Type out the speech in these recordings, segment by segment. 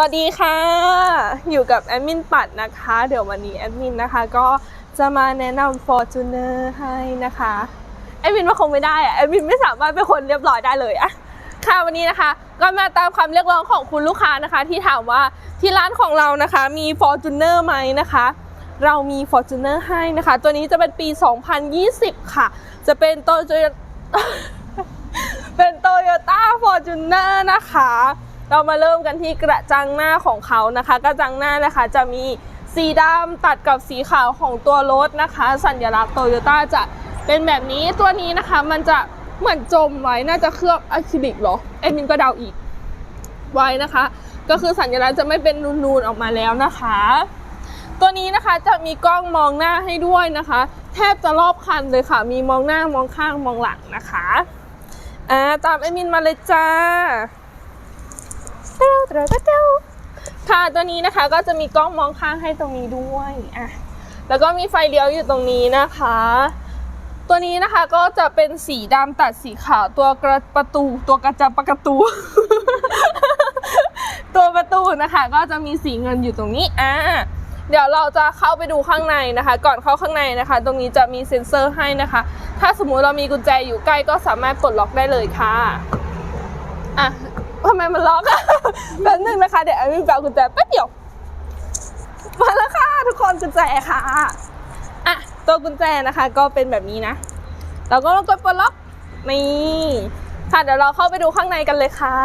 สวัสดีค่ะ อยู่กับแอดมินปัดนะคะ เดี๋ยววันนี้แอดมินนะคะ ก็จะมาแนะนำ Fortuner ให้นะคะแอดมินว่าคงไม่ได้อะแอดมินไม่สามารถเป็นคนเรียบร้อยได้เลยอะค่ะวันนี้นะคะ ก็มาตามคำเรียกร้องของคุณลูกค้านะคะ ที่ถามว่าที่ร้านของเรานะคะมี Fortuner ไหมนะคะ เรามี Fortuner ให้นะคะ ตัวนี้จะเป็นปี 2020 ค่ะ จะเป็นโตโยเป็นโตโยต้าฟอร์จูเนอร์นะคะ เรามาเริ่มกันที่กระจังหน้าของเขานะคะ กระจังหน้านะคะจะมีสีดำตัดกับสีขาวของตัวรถนะคะ สัญลักษณ์โตโยต้าจะเป็นแบบนี้ตัวนี้นะคะมันจะเหมือนจมไว้น่าจะเคลือบอะคริลิกเหรอเอ็มินก็เดาอีกไว้นะคะ ก็คือสัญลักษณ์จะไม่เป็นนูนๆออกมาแล้วนะคะ ตัวนี้นะคะจะมีกล้องมองหน้าให้ด้วยนะคะ แทบจะรอบคันเลยค่ะ มีมองหน้ามองข้างมองหลังนะคะอ่าตามเอมินมาเลยจ้า เต้าเต้าเต้าค่ะตัวนี้นะคะก็จะมีกล้องมองข้างให้ตรงนี้ด้วยอะแล้วก็มีไฟเลี้ยวอยู่ตรงนี้นะคะ ตัวนี้นะคะก็จะเป็นสีดำตัดสีขาวตัวกระประตูตัวกระจับประตู ตัวประตูนะคะ ก็จะมีสีเงินอยู่ตรงนี้อ่าเดี๋ยวเราจะเข้าไปดูข้างในนะคะ ก่อนเข้าข้างในนะคะ ตรงนี้จะมีเซ็นเซอร์ให้นะคะ ถ้าสมมุติเรามีกุญแจอยู่ใกล้ก็สามารถปลดล็อกได้เลยค่ะอะทำไมมันล็อกอะ แป๊บนึงนะคะ เดี๋ยวแอมมี่ไปเอากุญแจแป๊บเดียว มาแล้วค่ะทุกคนกุญแจค่ะอะตัวกุญแจนะคะ ก็เป็นแบบนี้นะเราก็กดปลดล็อกนี่ค่ะเดี๋ยวเราเข้าไปดูข้างในกันเลยค่ะ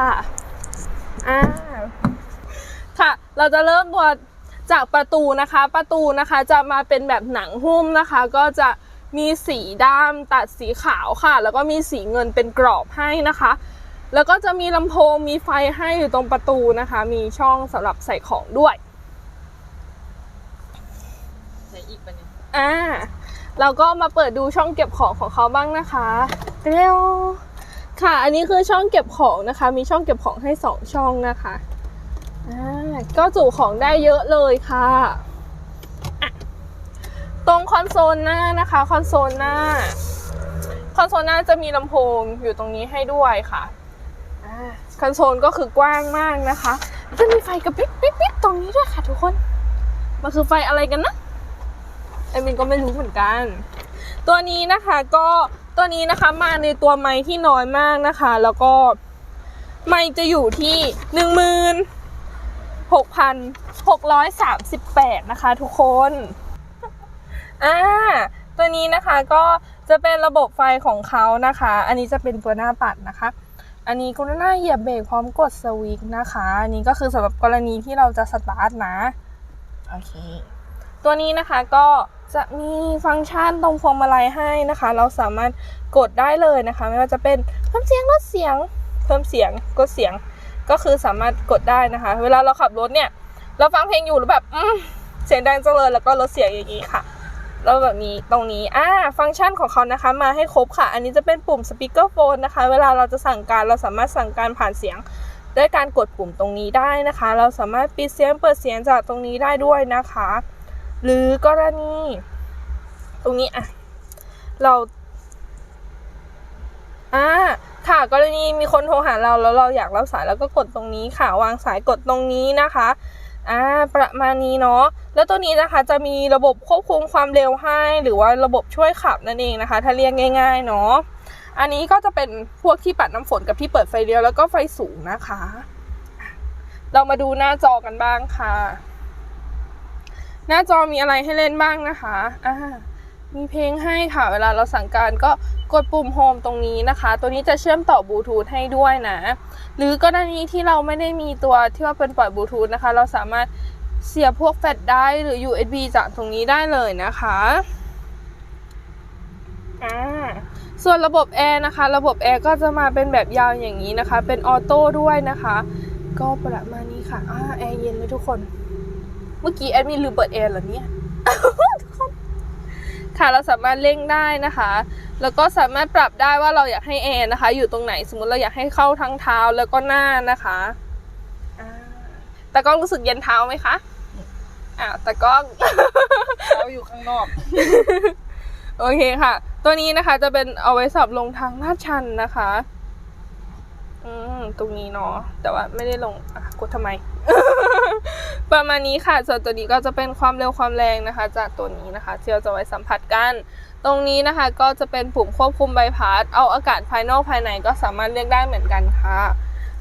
อ่าค่ะ เราจะเริ่มตัวจากประตูนะคะ ประตูนะคะจะมาเป็นแบบหนังหุ้มนะคะ ก็จะมีสีดำตัดสีขาวค่ะ แล้วก็มีสีเงินเป็นกรอบให้นะคะ แล้วก็จะมีลำโพงมีไฟให้อยู่ตรงประตูนะคะ มีช่องสำหรับใส่ของด้วยใช้อีกปะเนี่ยอ่าเราก็มาเปิดดูช่องเก็บของของเขาบ้างนะคะเร็วค่ะ อันนี้คือช่องเก็บของนะคะ มีช่องเก็บของให้สองช่องนะคะอ่าก็จุของได้เยอะเลยค่ะอะตรงคอนโซลหน้านะคะ คอนโซลหน้า คอนโซลหน้าจะมีลำโพงอยู่ตรงนี้ให้ด้วยค่ะอ่า คอนโซลก็คือกว้างมากนะคะจะมีไฟกระพริบปิ๊บปิ๊บตรงนี้ด้วยค่ะทุกคน มันคือไฟอะไรกันนะเอมินก็ไม่รู้เหมือนกัน ตัวนี้นะคะก็ตัวนี้นะคะมาในตัวไม้ที่น้อยมากนะคะ แล้วก็ไม้จะอยู่ที่หนึ่งหมื่นหกพันหกร้อยสามสิบแปดนะคะ ทุกคนอ่าตัวนี้นะคะก็จะเป็นระบบไฟของเขานะคะ อันนี้จะเป็นตัวหน้าปัดนะคะ อันนี้ก็หน้าเหยียบเบรกพร้อมกดสวิตช์นะคะ อันนี้ก็คือสำหรับกรณีที่เราจะสตาร์ทนะ โอเค ตัวนี้นะคะก็จะมีฟังก์ชันตรงพวงมาลัยให้นะคะ เราสามารถกดได้เลยนะคะ ไม่ว่าจะเป็นเพิ่มเสียงลดเสียง เพิ่มเสียงกดเสียง ก็คือสามารถกดได้นะคะ เวลาเราขับรถเนี่ย เราฟังเพลงอยู่แล้วแบบเสียงดังจังเลยแล้วก็ลดเสียงอย่างนี้ค่ะ แล้วแบบนี้ตรงนี้อ่าฟังก์ชันของเขานะคะ มาให้ครบค่ะ อันนี้จะเป็นปุ่มสปีกเกอร์โฟนนะคะ เวลาเราจะสั่งการเราสามารถสั่งการผ่านเสียงด้วยการกดปุ่มตรงนี้ได้นะคะ เราสามารถปิดเสียงเปิดเสียงจากตรงนี้ได้ด้วยนะคะ หรือกรณี ตรงนี้อะเราอ่าค่ะกรณีมีคนโทรหาเราแล้วเราอยากรับสายแล้วก็กดตรงนี้ค่ะ วางสายกดตรงนี้นะคะ อ่าประมาณนี้เนาะแล้วตัวนี้นะคะจะมีระบบควบคุมความเร็วให้ หรือว่าระบบช่วยขับนั่นเองนะคะ ถ้าเรียกง่าย ๆ เนาะอันนี้ก็จะเป็นพวกที่ปัดน้ำฝนกับที่เปิดไฟเลี้ยวแล้วก็ไฟสูงนะคะ เรามาดูหน้าจอกันบ้างค่ะ หน้าจอมีอะไรให้เล่นบ้างนะคะอ่า มีเพลงให้ค่ะ เวลาเราสั่งการก็กดปุ่มโฮมตรงนี้นะคะ ตัวนี้จะเชื่อมต่อบลูทูธให้ด้วยนะ หรือกรณีที่เราไม่ได้มีตัวที่ว่าเป็นปล่อยบลูทูธนะคะ เราสามารถเสียบพวกแฟลชได้หรือ USB จากตรงนี้ได้เลยนะคะอ่าส่วนระบบแอร์นะคะ ระบบแอร์ก็จะมาเป็นแบบยาวอย่างนี้นะคะ เป็นออโต้ด้วยนะคะ ก็ประมาณนี้ค่ะอ่าแอร์เย็นเลยทุกคน เมื่อกี้แอดมินลืมเปิดแอร์เหรอเนี่ย คนค่ะเราสามารถเร่งได้นะคะ แล้วก็สามารถปรับได้ว่าเราอยากให้แอร์นะคะ อยู่ตรงไหนสมมติเราอยากให้เข้าทั้งเท้าแล้วก็หน้านะคะอ่าแต่กล้องรู้สึกเย็นเท้าไหมคะอ้าวแต่กล้องเขาอยู่ข้างนอก โอเคค่ะ ตัวนี้นะคะจะเป็นเอาไว้สำหรับลงทางลาดชันนะคะ อืมตรงนี้เนาะแต่ว่าไม่ได้ลงอะกดทำไม ประมาณนี้ค่ะ ส่วนตัวนี้ก็จะเป็นความเร็วความแรงนะคะ จากตัวนี้นะคะที่เราจะไว้สัมผัสกัน ตรงนี้นะคะก็จะเป็นปุ่มควบคุมใบพัด เอาอากาศภายนอกภายในก็สามารถเลือกได้เหมือนกันค่ะ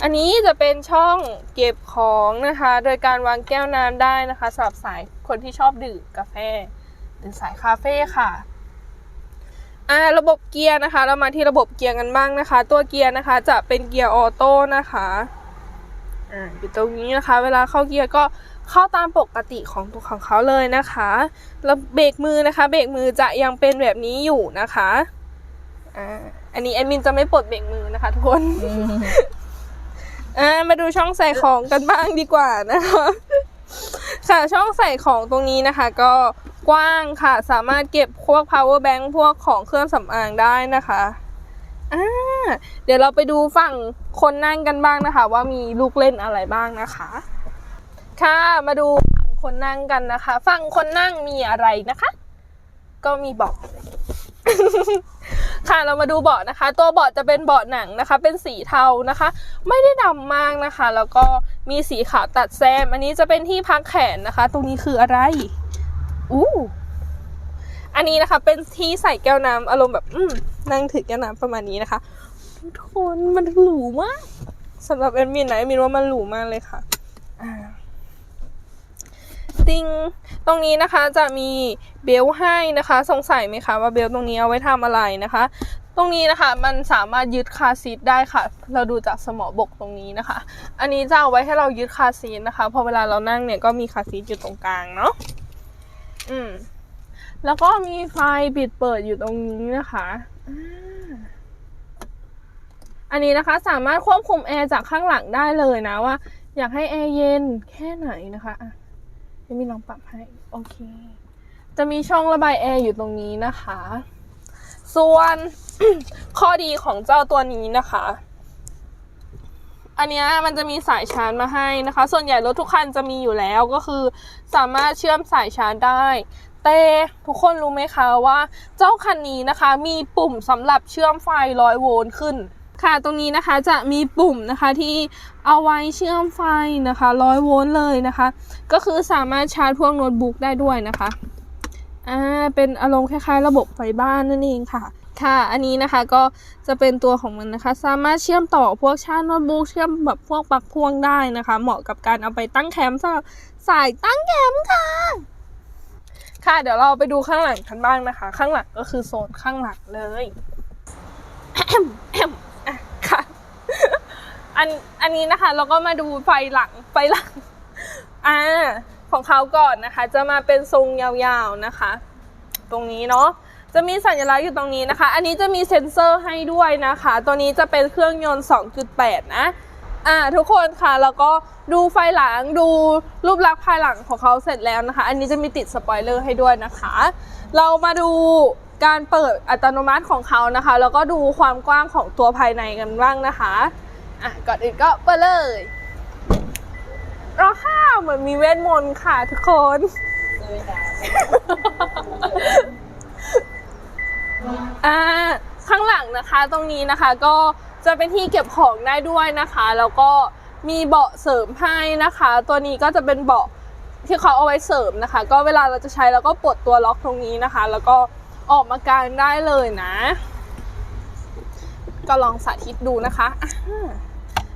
อันนี้จะเป็นช่องเก็บของนะคะ โดยการวางแก้วน้ำได้นะคะสำหรับสายคนที่ชอบดื่มกาแฟหรือสายคาเฟ่ค่ะอ่าระบบเกียร์นะคะ เรามาที่ระบบเกียร์กันบ้างนะคะ ตัวเกียร์นะคะจะเป็นเกียร์ออโต้นะคะอ่าอยู่ตรงนี้นะคะ เวลาเข้าเกียร์ก็ เข้าตามปกติของตัวของเขาเลยนะคะ แล้วเบรกมือนะคะ เบรกมือจะยังเป็นแบบนี้อยู่นะคะอ่าอันนี้แอดมินจะไม่ปลดเบรกมือนะคะทุกคนอ่ามาดูช่องใส่ของกันบ้างดีกว่านะคะค่ะช่องใส่ของตรงนี้นะคะ ก็กว้างค่ะสามารถเก็บพวก power bank พวกของเครื่องสำอางได้นะคะอ่าเดี๋ยวเราไปดูฝั่งคนนั่งกันบ้างนะคะ ว่ามีลูกเล่นอะไรบ้างนะคะ ค่ะ มาดูฝั่งคนนั่งกันนะคะ ฝั่งคนนั่งมีอะไรนะคะ ก็มีเบาะ ค่ะ เรามาดูเบาะนะคะ ตัวเบาะจะเป็นเบาะหนังนะคะ เป็นสีเทานะคะ ไม่ได้ดำมากนะคะ แล้วก็มีสีขาวตัดแซม อันนี้จะเป็นที่พักแขนนะคะ ตรงนี้คืออะไร อู้อันนี้นะคะ เป็นที่ใส่แก้วน้ำอารมณ์แบบ อืมนั่งถือแก้วน้ำประมาณนี้นะคะทุกคนมันหรูมากสำหรับแอดมินนะแอดมินว่ามันหรูมากเลยค่ะ ติงตรงนี้นะคะจะมีเบลต์ให้นะคะ สงสัยไหมคะว่าเบลต์ตรงนี้เอาไว้ทำอะไรนะคะ ตรงนี้นะคะมันสามารถยึดคาซีทได้ค่ะ เราดูจากสมอบกตรงนี้นะคะ อันนี้จะเอาไว้ให้เรายึดคาซีทนะคะพอเวลาเรานั่งเนี่ยก็มีคาซีทอยู่ตรงกลางเนาะอืมแล้วก็มีไฟปิดเปิดอยู่ตรงนี้นะคะอันนี้นะคะสามารถควบคุมแอร์จากข้างหลังได้เลยนะว่า อยากให้แอร์เย็นแค่ไหนนะคะี๋ยวมีลองปรับให้ โอเค จะมีช่องระบายแอร์อยู่ตรงนี้นะคะ ส่วนข้อดีของเจ้าตัวนี้นะคะ อันเนี้ยมันจะมีสายชาร์จมาให้นะคะ ส่วนใหญ่รถทุกคันจะมีอยู่แล้วก็คือสามารถเชื่อมสายชาร์จได้แต่ทุกคนรู้ไหมคะว่าเจ้าคันนี้นะคะ มีปุ่มสำหรับเชื่อมไฟร้อยโวลต์ขึ้น ค่ะตรงนี้นะคะจะมีปุ่มนะคะที่เอาไว้เชื่อมไฟนะคะร้อยโวลต์เลยนะคะ ก็คือสามารถชาร์จพวกโน้ตบุ๊กได้ด้วยนะคะอ่าเป็นอารมณ์คล้ายๆ ระบบไฟบ้านนั่นเองค่ะค่ะ อันนี้นะคะก็จะเป็นตัวของมันนะคะ สามารถเชื่อมต่อพวกชาร์จโน้ตบุ๊กเชื่อมแบบพวกปลั๊กพ่วงได้นะคะ เหมาะกับการเอาไปตั้งแคมป์สำหรับสายตั้งแคมป์ค่ะ ค่ะ เดี๋ยวเราไปดูข้างหลังกันบ้างนะคะ ข้างหลังก็คือโซนข้างหลังเลย อันอันนี้นะคะเราก็มาดูไฟหลังไฟหลังอ่าของเขาก่อนนะคะ จะมาเป็นทรงยาวๆนะคะ ตรงนี้เนาะจะมีสัญลักษณ์อยู่ตรงนี้นะคะ อันนี้จะมีเซ็นเซอร์ให้ด้วยนะคะ ตัวนี้จะเป็นเครื่องยนต์ 2.8 นะ อ่าทุกคนค่ะ แล้วก็ดูไฟหลังดูรูปลักษณ์ภายหลังของเขาเสร็จแล้วนะคะ อันนี้จะมีติดสปอยเลอร์ให้ด้วยนะคะ เรามาดูการเปิดอัตโนมัติของเขานะคะ แล้วก็ดูความกว้างของตัวภายในกันบ้างนะคะ อะก่อนอื่นก็เปิดเลยรอข้าวเหมือนมีเวทมนต์ค่ะทุกคน อ่าข้างหลังนะคะตรงนี้นะคะก็จะเป็นที่เก็บของได้ด้วยนะคะ แล้วก็มีเบาะเสริมให้นะคะ ตัวนี้ก็จะเป็นเบาะที่เขาเอาไว้เสริมนะคะ ก็เวลาเราจะใช้แล้วก็ปลดตัวล็อกตรงนี้นะคะ แล้วก็ออกมากางได้เลยนะ ก็ลองสาธิตดูนะคะอ่า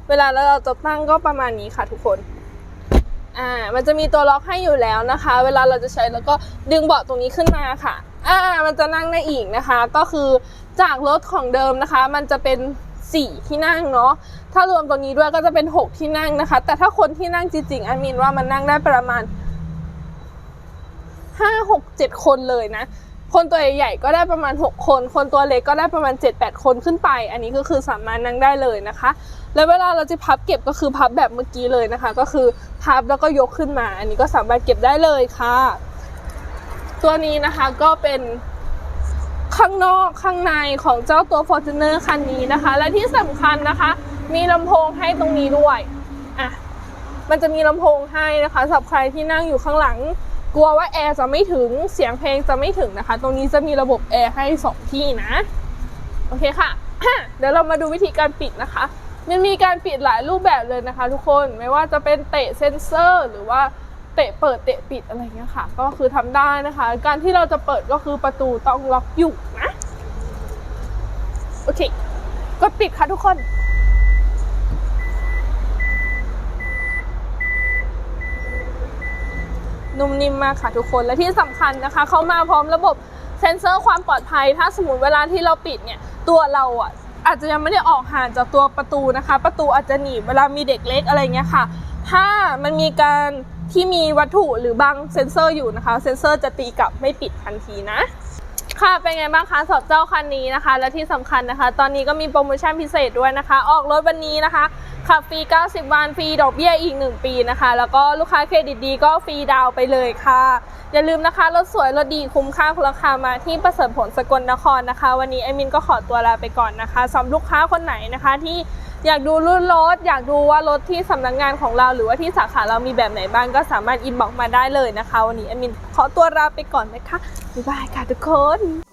เวลาเราจะตั้งก็ประมาณนี้ค่ะทุกคน อ่า มันจะมีตัวล็อกให้อยู่แล้วนะคะ เวลาเราจะใช้แล้วก็ดึงเบาะตรงนี้ขึ้นมาค่ะ อ่า มันจะนั่งได้อีกนะคะ ก็คือจากรถของเดิมนะคะ มันจะเป็น4ที่นั่งเนาะ ถ้ารวมตัวนี้ด้วยก็จะเป็น 6 ที่นั่งนะคะ แต่ถ้าคนที่นั่งจริงๆอันมินว่ามันนั่งได้ประมาณ5 6 7 คนเลยนะ คนตัวใหญ่ๆก็ได้ประมาณ 6 คน คนตัวเล็กก็ได้ประมาณ 7-8 คนขึ้นไป อันนี้ก็คือสามารถนั่งได้เลยนะคะ แล้วเวลาเราจะพับเก็บก็คือพับแบบเมื่อกี้เลยนะคะ ก็คือพับแล้วก็ยกขึ้นมา อันนี้ก็สามารถเก็บได้เลยค่ะ ตัวนี้นะคะก็เป็นข้างนอกข้างในของเจ้าตัว Fortuner คันนี้นะคะ และที่สำคัญนะคะ มีลำโพงให้ตรงนี้ด้วยอะมันจะมีลำโพงให้นะคะสำหรับใครที่นั่งอยู่ข้างหลัง กลัวว่าแอร์จะไม่ถึงเสียงเพลงจะไม่ถึงนะคะ ตรงนี้จะมีระบบแอร์ให้สองที่นะ โอเคค่ะ เดี๋ยวเรามาดูวิธีการปิดนะคะ มันมีการปิดหลายรูปแบบเลยนะคะ ทุกคน ไม่ว่าจะเป็นเตะเซนเซอร์ หรือว่าเตะเปิดเตะปิดอะไรเงี้ยค่ะ ก็คือทำได้นะคะ การที่เราจะเปิดก็คือประตูต้องล็อกอยู่นะ โอเค กดปิดค่ะทุกคน นุ่มนิ่มมากค่ะทุกคนและที่สำคัญนะคะเขามาพร้อมระบบเซ็นเซอร์ความปลอดภัย ถ้าสมมติเวลาที่เราปิดเนี่ยตัวเราอะอาจจะยังไม่ได้ออกห่างจากตัวประตูนะคะ ประตูอาจจะหนีบเวลามีเด็กเล็กอะไรเงี้ยค่ะ ถ้ามันมีการที่มีวัตถุหรือบางเซ็นเซอร์อยู่นะคะ เซ็นเซอร์จะตีกลับไม่ปิดทันทีนะ ค่ะ เป็นไงบ้างคะสำหรับเจ้าคันนี้นะคะ และที่สำคัญนะคะ ตอนนี้ก็มีโปรโมชั่นพิเศษด้วยนะคะ ออกรถวันนี้นะคะขับฟรี 90 วันฟรีดอกเบี้ยอีก 1 ปีนะคะ แล้วก็ลูกค้าเครดิตดีก็ฟรีดาวไปเลยค่ะ อย่าลืมนะคะรถสวยรถดีคุ้มค่าคุณราคามาที่ประเสริฐผลสกลนครนะคะ วันนี้ไอมินก็ขอตัวลาไปก่อนนะคะสำหรับลูกค้าคนไหนนะคะที่ อยากดูรุ่นรถ อยากดูว่ารถที่สำนักงานของเราหรือว่าที่สาขาเรามีแบบไหนบ้างก็สามารถอินบอกมาได้เลยนะคะ วันนี้แอมินขอตัวลาไปก่อนนะคะบ๊ายบายค่ะทุกคน